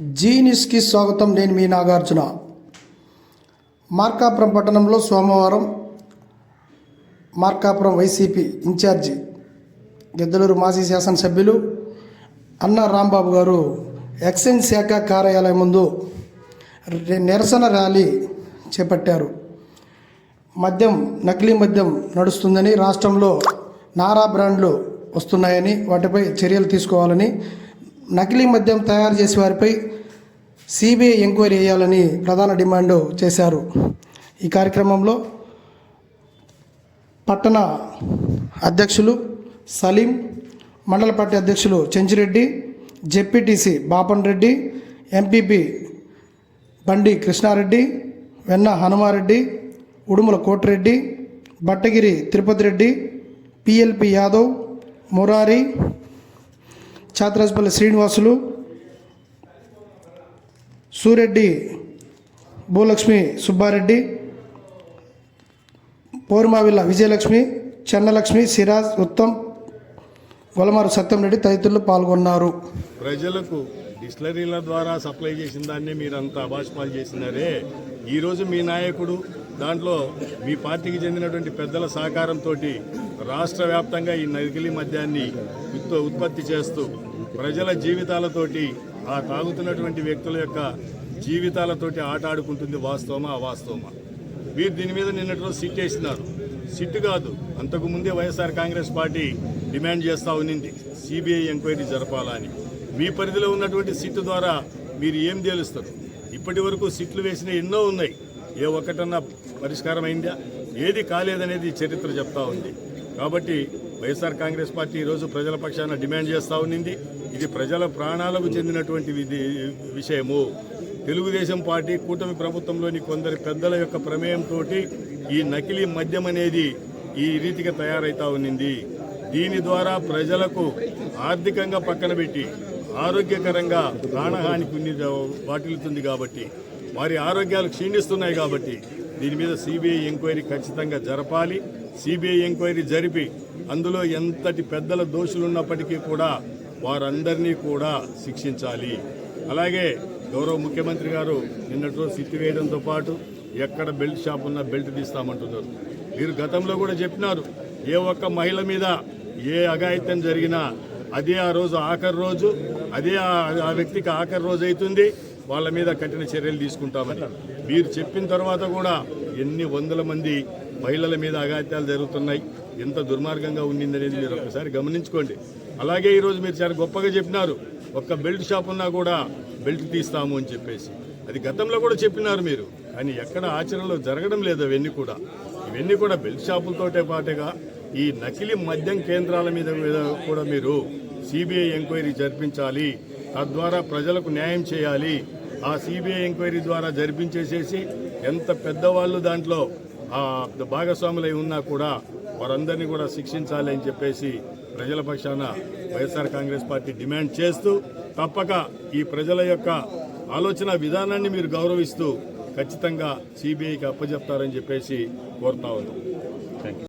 జీనిస్కి స్వాగతం నేను మీ నాగార్జున. మార్కాపురం పట్టణంలో సోమవారం మార్కాపురం వైసీపీ ఇన్ఛార్జి గెద్దలూరు మాజీ శాసనసభ్యులు అన్న రాంబాబు గారు ఎక్సైజ్ శాఖ కార్యాలయం ముందు నిరసన ర్యాలీ చేపట్టారు. మద్యం నకిలీ మద్యం నడుస్తుందని రాష్ట్రంలో నారా బ్రాండ్లు వస్తున్నాయని వాటిపై చర్యలు తీసుకోవాలని నకిలీ మద్యం తయారు చేసే వారిపై సిబిఐ ఎంక్వైరీ చేయాలని ప్రధాన డిమాండ్ చేశారు. ఈ కార్యక్రమంలో పట్టణ అధ్యక్షులు సలీం మండల పార్టీ అధ్యక్షులు Chenchireddy ZPTC Bapan Reddy MPP Bandi Krishnareddy Venna Hanumareddy Udumula Kotireddy Battagiri Tirupati Reddy PLP Yadav Murari Chatrajapalli Srinivasulu Sureddy Bhulakshmi Subbareddy Pourmavilla Vijayalakshmi Chennalakshmi Siraj Uttam Valamaru Satyamreddy తదితరులు పాల్గొన్నారు. ప్రజలకు డిస్టిలరీల ద్వారా సప్లై చేసిన దాన్ని మీరంతా అభాష్పాలు చేసినారే. ఈరోజు మీ నాయకుడు దాంట్లో మీ పార్టీకి చెందినటువంటి పెద్దల సహకారంతో రాష్ట్ర వ్యాప్తంగా ఈ నకిలీ మద్యాన్ని ఉత్ప- ఉత్పత్తి చేస్తూ ప్రజల జీవితాలతోటి ఆ తాగుతున్నటువంటి వ్యక్తుల యొక్క జీవితాలతోటి ఆట ఆడుకుంటుంది వాస్తవమా అవాస్తవమా? వీరు దీని మీద నిన్నటి రోజు సిట్ వేసినారు. సిట్ కాదు అంతకు ముందే వైఎస్ఆర్ కాంగ్రెస్ పార్టీ డిమాండ్ చేస్తూ ఉన్నింది. సిబిఐ ఎంక్వైరీ జరపాలని మీ పరిధిలో ఉన్నటువంటి సిట్ ద్వారా మీరు ఏం తేలుస్తారు? ఇప్పటి వరకు సిట్లు వేసిన ఎన్నో ఉన్నాయి. ఏ ఒక్కటన్నా పరిష్కారం అయిందా? ఏది కాలేదనేది చరిత్ర చెప్తా ఉంది. కాబట్టి వైఎస్ఆర్ కాంగ్రెస్ పార్టీ ఈరోజు ప్రజల పక్షాన డిమాండ్ చేస్తూ ఉన్నింది. ఇది ప్రజల ప్రాణాలకు చెందినటువంటి విషయము. తెలుగుదేశం పార్టీ కూటమి ప్రభుత్వంలోని కొందరి పెద్దల యొక్క ప్రమేయంతో ఈ నకిలీ మద్యం అనేది ఈ రీతిగా తయారైతా ఉన్నింది. దీని ద్వారా ప్రజలకు ఆర్థికంగా పక్కన పెట్టి ఆరోగ్యకరంగా ప్రాణహానికి వాటిల్లుతుంది కాబట్టి వారి ఆరోగ్యాలు క్షీణిస్తున్నాయి కాబట్టి దీని మీద సిబిఐ ఎంక్వైరీ ఖచ్చితంగా జరపాలి. సిబిఐ ఎంక్వైరీ జరిపి అందులో ఎంతటి పెద్దల దోషులు ఉన్నప్పటికీ కూడా వారందరినీ కూడా శిక్షించాలి. అలాగే గౌరవ ముఖ్యమంత్రి గారు నిన్నటి రోజు సిట్టి వేయడంతో పాటు ఎక్కడ బెల్ట్ షాప్ ఉన్నా బెల్ట్ తీస్తామంటున్నారు. మీరు గతంలో కూడా చెప్పినారు ఏ ఒక్క మహిళ మీద ఏ అఘాయిత్యం జరిగినా అదే ఆ రోజు ఆఖరి రోజు అదే ఆ- ఆ వ్యక్తికి ఆఖరి రోజు అవుతుంది వాళ్ళ మీద కఠిన చర్యలు తీసుకుంటామని. మీరు చెప్పిన తర్వాత కూడా ఎన్ని వందల మంది మహిళల మీద అఘాయిత్యాలు జరుగుతున్నాయి. ఎంత దుర్మార్గంగా ఉండిందనేది మీరు ఒకసారి గమనించుకోండి. అలాగే ఈరోజు మీరు చాలా గొప్పగా చెప్పినారు ఒక్క బెల్ట్ షాప్ ఉన్నా కూడా బెల్ట్ తీస్తాము అని చెప్పేసి. అది గతంలో కూడా చెప్పినారు మీరు కానీ ఎక్కడ ఆచరణలో జరగడం లేదు అవన్నీ కూడా. ఇవన్నీ కూడా బెల్ట్ షాపులతోటే పాటుగా ఈ నకిలీ మద్యం కేంద్రాల మీద మీద కూడా మీరు సిబిఐ ఎంక్వైరీ జరిపించాలి తద్వారా ప్రజలకు న్యాయం చేయాలి. ఆ సిబిఐ ఎంక్వైరీ ద్వారా జరిపించేసేసి ఎంత పెద్దవాళ్ళు దాంట్లో ఆ భాగస్వాములై ఉన్నా కూడా వారందరినీ కూడా శిక్షించాలి అని చెప్పేసి ప్రజల పక్షాన వైఎస్ఆర్ కాంగ్రెస్ పార్టీ డిమాండ్ చేస్తూ తప్పక ఈ ప్రజల యొక్క ఆలోచన విధానాన్ని మీరు గౌరవిస్తూ ఖచ్చితంగా సిబిఐకి అప్పచెప్తారని చెప్పేసి కోరుతా ఉన్నాం. Thank you